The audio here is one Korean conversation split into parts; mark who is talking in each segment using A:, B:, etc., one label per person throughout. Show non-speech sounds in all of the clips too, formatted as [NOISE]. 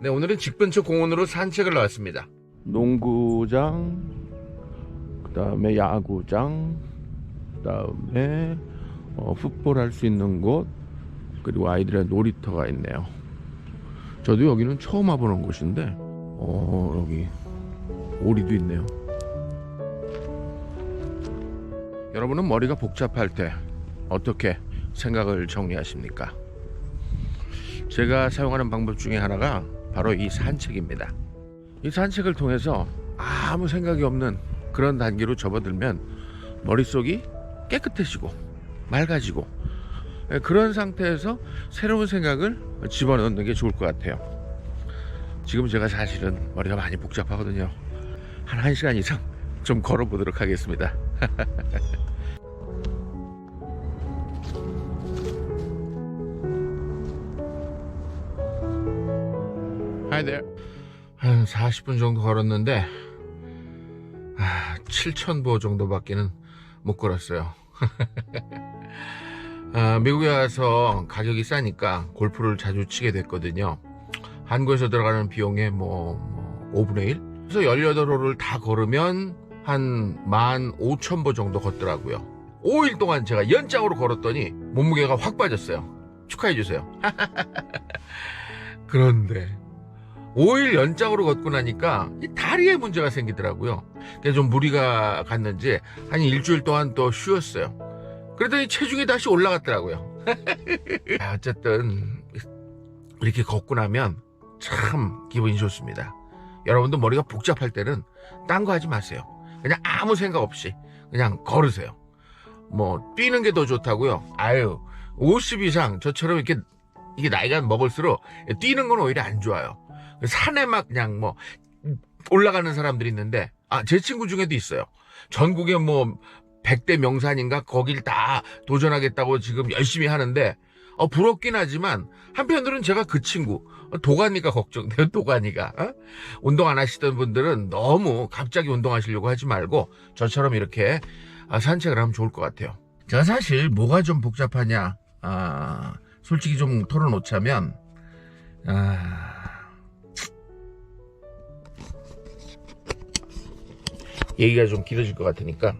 A: 네, 오늘은 집 근처 공원으로 산책을 나왔습니다. 농구장, 그 다음에 야구장, 그 다음에 어, 풋볼 할 수 있는 곳, 그리고 아이들의 놀이터가 있네요. 저도 여기는 처음 와보는 곳인데, 어, 여기 오리도 있네요. 여러분은 머리가 복잡할 때 어떻게 생각을 정리하십니까? 제가 사용하는 방법 중에 하나가 바로 이 산책입니다. 이 산책을 통해서 아무 생각이 없는 그런 단계로 접어들면 머릿속이 깨끗해지고 맑아지고 예, 그런 상태에서 새로운 생각을 집어넣는 게 좋을 것 같아요. 지금 제가 사실은 머리가 많이 복잡하거든요. 한 1시간 이상 좀 걸어보도록 하겠습니다. [LAUGHS] Hi there. 한 40분 정도 걸었는데 아, 7,000보 정도밖에는 못 걸었어요. [LAUGHS] 아, 미국에 와서 가격이 싸니까 골프를 자주 치게 됐거든요. 한국에서 들어가는 비용의 뭐, 뭐 5분의 1? 그래서 18호를 다 걸으면 한 15,000보 정도 걷더라고요. 5일 동안 제가 연장으로 걸었더니 몸무게가 확 빠졌어요. 축하해주세요. [LAUGHS] 그런데 5일 연장으로 걷고 나니까 이 다리에 문제가 생기더라고요. 그래서 좀 무리가 갔는지 한 일주일 동안 또 쉬었어요. 그랬더니 체중이 다시 올라갔더라고요. [LAUGHS] 아, 어쨌든 이렇게 걷고 나면 참 기분이 좋습니다. 여러분도 머리가 복잡할 때는 딴 거 하지 마세요. 그냥 아무 생각 없이 그냥 걸으세요. 뭐 뛰는 게 더 좋다고요. 아유 50 이상 저처럼 이렇게 이게 나이가 먹을수록 뛰는 건 오히려 안 좋아요. 산에 막 그냥 뭐 올라가는 사람들이 있는데 아 제 친구 중에도 있어요. 전국에 뭐 100대 명산인가 거길 다 도전하겠다고 지금 열심히 하는데 어 부럽긴 하지만 한편으로는 제가 그 친구 어, 도가니가 걱정돼요 [LAUGHS] 도가니가 어? 운동 안 하시던 분들은 너무 갑자기 운동하시려고 하지 말고 저처럼 이렇게 아, 산책을 하면 좋을 것 같아요 제가 사실 뭐가 좀 복잡하냐 아 솔직히 좀 털어놓자면 아 얘기가 좀 길어질 것 같으니까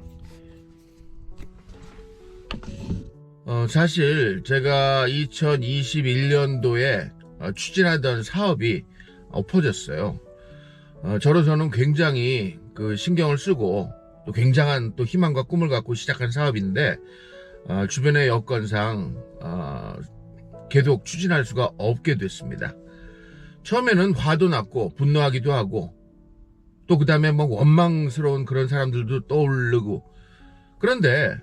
A: 어, 사실 제가 2021년도에 어, 추진하던 사업이 엎어졌어요. 어, 저로서는 굉장히 그 신경을 쓰고 또 굉장한 또 희망과 꿈을 갖고 시작한 사업인데 어, 주변의 여건상 어, 계속 추진할 수가 없게 됐습니다. 처음에는 화도 났고 분노하기도 하고 또 그 다음에 뭐 원망스러운 그런 사람들도 떠오르고 그런데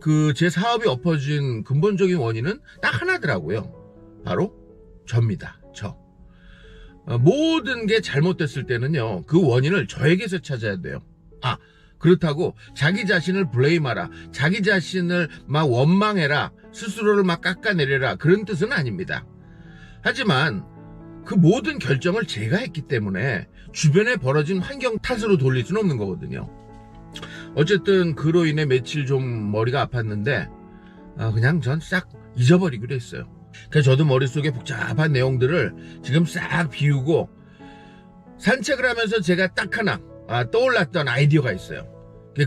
A: 그 제 사업이 엎어진 근본적인 원인은 딱 하나더라고요. 바로 저입니다. 저. 어, 모든 게 잘못됐을 때는요. 그 원인을 저에게서 찾아야 돼요. 아, 그렇다고 자기 자신을 블레임하라. 자기 자신을 막 원망해라. 스스로를 막 깎아내려라. 그런 뜻은 아닙니다. 하지만 그 모든 결정을 제가 했기 때문에 주변에 벌어진 환경 탓으로 돌릴 수는 없는 거거든요. 어쨌든 그로 인해 며칠 좀 머리가 아팠는데 아, 그냥 전 싹 잊어버리기로 했어요. 그래서 저도 머릿속에 복잡한 내용들을 지금 싹 비우고 산책을 하면서 제가 딱 하나 아, 떠올랐던 아이디어가 있어요.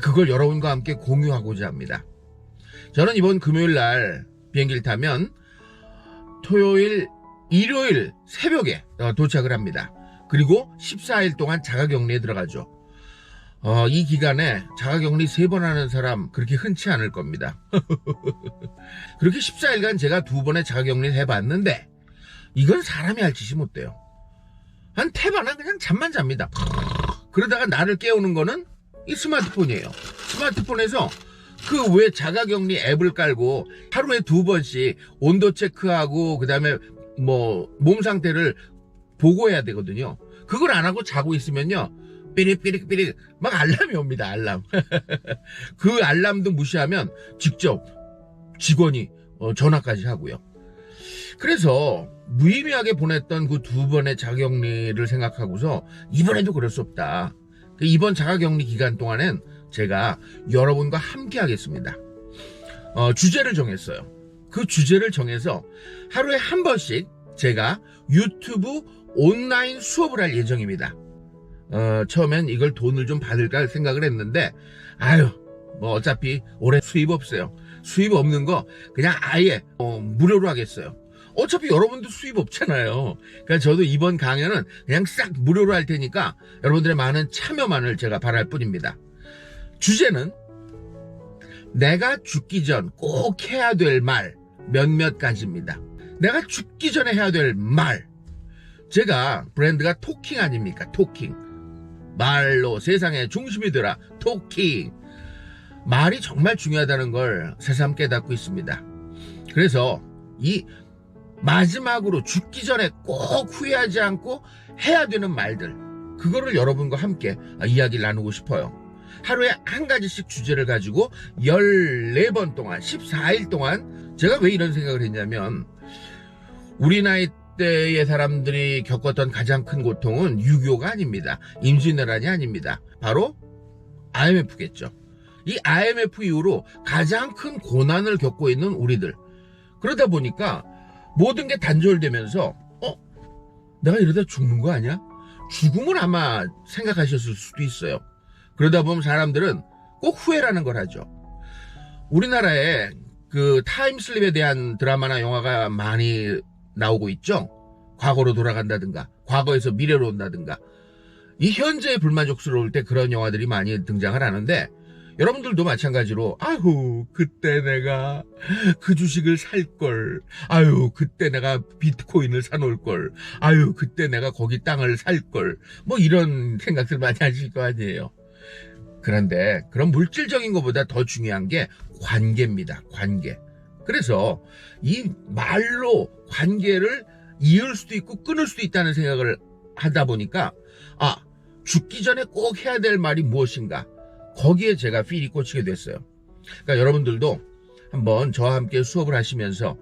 A: 그걸 여러분과 함께 공유하고자 합니다. 저는 이번 금요일 날 비행기를 타면 토요일, 일요일 새벽에 어, 도착을 합니다. 그리고 14일 동안 자가격리에 들어가죠. 어, 이 기간에 자가격리 세번 하는 사람 그렇게 흔치 않을 겁니다. [LAUGHS] 그렇게 14일간 제가 두 번의 자가격리를 해봤는데 이건 사람이 할 짓이 못 돼요. 한 태반은 그냥 잠만 잡니다. [LAUGHS] 그러다가 나를 깨우는 거는 이 스마트폰이에요. 스마트폰에서 그 왜 자가격리 앱을 깔고 하루에 두 번씩 온도 체크하고 그 다음에 뭐 몸 상태를 보고해야 되거든요. 그걸 안 하고 자고 있으면요. 삐릭삐릭삐릭 막 알람이 옵니다. 알람. [LAUGHS] 그 알람도 무시하면 직접 직원이 어, 전화까지 하고요. 그래서 무의미하게 보냈던 그 두 번의 자가격리를 생각하고서 이번에도 그럴 수 없다. 그 이번 자가격리 기간 동안엔 제가 여러분과 함께 하겠습니다. 어, 주제를 정했어요. 그 주제를 정해서 하루에 한 번씩 제가 유튜브 온라인 수업을 할 예정입니다. 어, 처음엔 이걸 돈을 좀 받을까 생각을 했는데, 아유, 뭐 어차피 올해 수입 없어요. 수입 없는 거 그냥 아예 어, 무료로 하겠어요. 어차피 여러분도 수입 없잖아요. 그러니까 저도 이번 강연은 그냥 싹 무료로 할 테니까 여러분들의 많은 참여만을 제가 바랄 뿐입니다. 주제는 내가 죽기 전 꼭 해야 될 말 몇몇 가지입니다. 내가 죽기 전에 해야 될 말. 제가 브랜드가 토킹 아닙니까? 토킹. 말로 세상의 중심이 되라. 토킹. 말이 정말 중요하다는 걸 새삼 깨닫고 있습니다. 그래서 이 마지막으로 죽기 전에 꼭 후회하지 않고 해야 되는 말들. 그거를 여러분과 함께 이야기를 나누고 싶어요. 하루에 한 가지씩 주제를 가지고 14번 동안, 14일 동안 제가 왜 이런 생각을 했냐면 우리 나이 때의 사람들이 겪었던 가장 큰 고통은 유교가 아닙니다. 임진왜란이 아닙니다. 바로 IMF겠죠. 이 IMF 이후로 가장 큰 고난을 겪고 있는 우리들. 그러다 보니까 모든 게 단절되면서 어? 내가 이러다 죽는 거 아니야? 죽음을 아마 생각하셨을 수도 있어요. 그러다 보면 사람들은 꼭 후회라는 걸 하죠. 우리나라에 그 타임슬립에 대한 드라마나 영화가 많이 나오고 있죠. 과거로 돌아간다든가, 과거에서 미래로 온다든가. 이 현재에 불만족스러울 때 그런 영화들이 많이 등장을 하는데, 여러분들도 마찬가지로, 아유, 그때 내가 그 주식을 살 걸. 아유, 그때 내가 비트코인을 사놓을 걸. 아유, 그때 내가 거기 땅을 살 걸. 뭐 이런 생각들 많이 하실 거 아니에요. 그런데 그런 물질적인 것보다 더 중요한 게 관계입니다. 관계. 그래서 이 말로 관계를 이을 수도 있고 끊을 수도 있다는 생각을 하다 보니까 아 죽기 전에 꼭 해야 될 말이 무엇인가 거기에 제가 필이 꽂히게 됐어요. 그러니까 여러분들도 한번 저와 함께 수업을 하시면서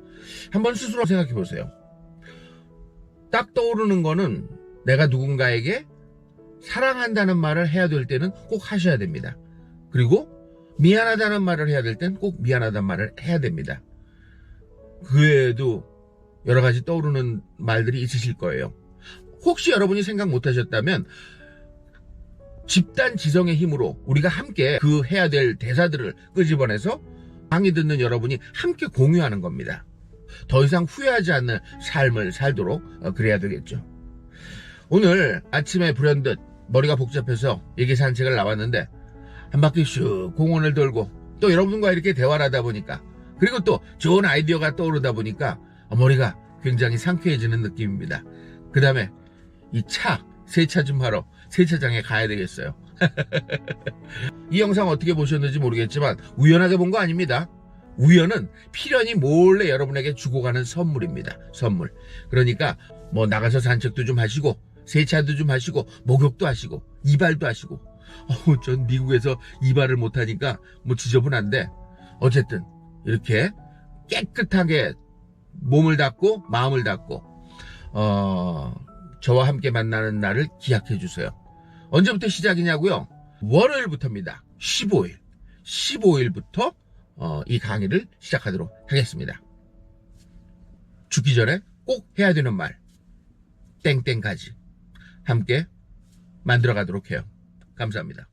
A: 한번 스스로 생각해 보세요. 딱 떠오르는 거는 내가 누군가에게 사랑한다는 말을 해야 될 때는 꼭 하셔야 됩니다. 그리고 미안하다는 말을 해야 될 때는 꼭 미안하다는 말을 해야 됩니다. 그 외에도 여러 가지 떠오르는 말들이 있으실 거예요. 혹시 여러분이 생각 못 하셨다면 집단 지성의 힘으로 우리가 함께 그 해야 될 대사들을 끄집어내서 강의 듣는 여러분이 함께 공유하는 겁니다. 더 이상 후회하지 않는 삶을 살도록 어, 그래야 되겠죠. 오늘 아침에 불현듯 머리가 복잡해서 얘기 산책을 나왔는데 한 바퀴 슉 공원을 돌고 또 여러분과 이렇게 대화를 하다 보니까 그리고 또 좋은 아이디어가 떠오르다 보니까 머리가 굉장히 상쾌해지는 느낌입니다. 그 다음에 이 차, 세차 좀 하러 세차장에 가야 되겠어요. [LAUGHS] 이 영상 어떻게 보셨는지 모르겠지만 우연하게 본 거 아닙니다. 우연은 필연이 몰래 여러분에게 주고 가는 선물입니다. 선물. 그러니까 뭐 나가서 산책도 좀 하시고 세차도 좀 하시고 목욕도 하시고 이발도 하시고 어우 전 미국에서 이발을 못하니까 뭐 지저분한데 어쨌든 이렇게 깨끗하게 몸을 닦고 마음을 닦고 어 저와 함께 만나는 날을 기약해 주세요. 언제부터 시작이냐고요? 월요일부터입니다. 15일. 15일부터 어, 이 강의를 시작하도록 하겠습니다. 죽기 전에 꼭 해야 되는 말. 땡땡까지 함께 만들어 가도록 해요. 감사합니다.